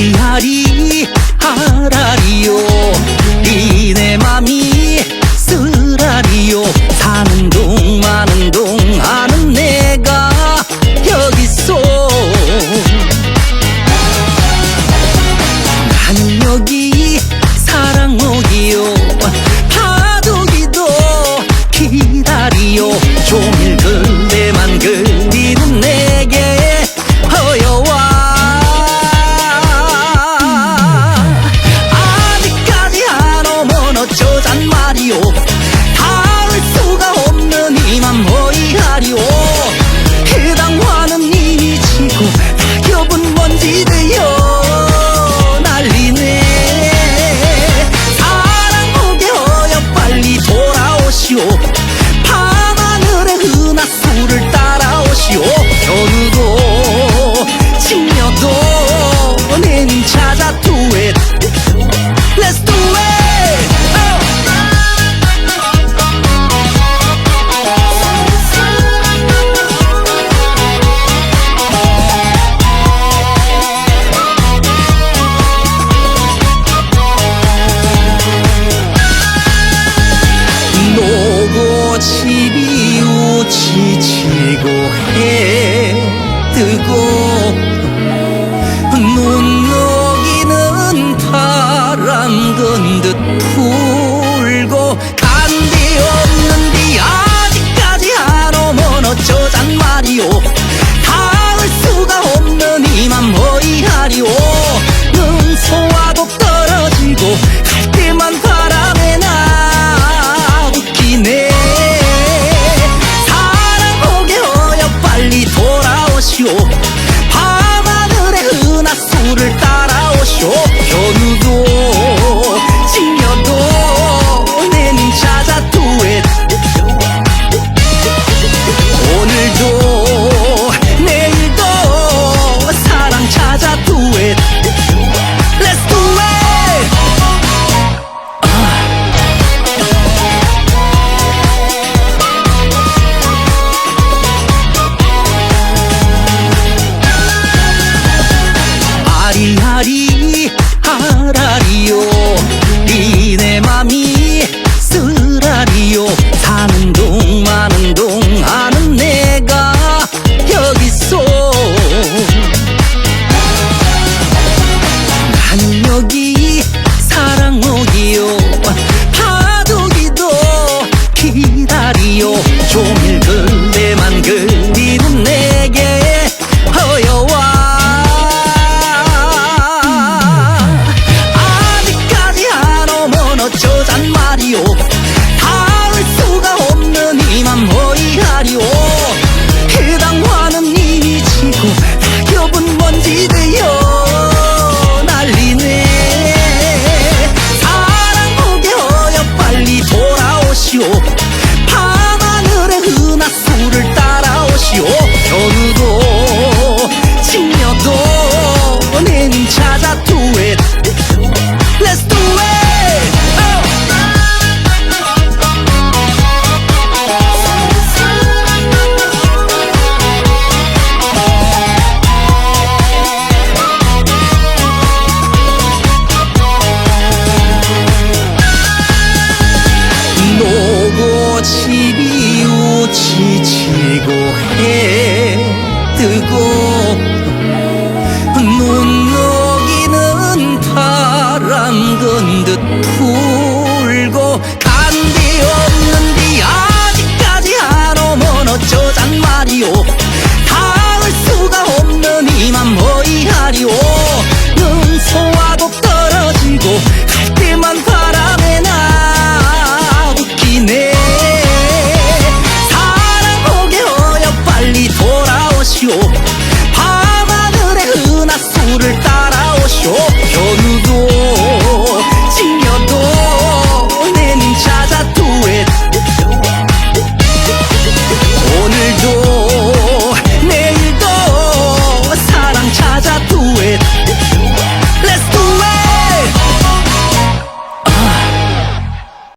हरी Hari loco 去过。秀。 말이요. 사는 거 뜨고 해 뜨고 눈 녹이는 바람 건듯 풀고 간디 없는디 아직까지 안 오면 어쩌잔 말이오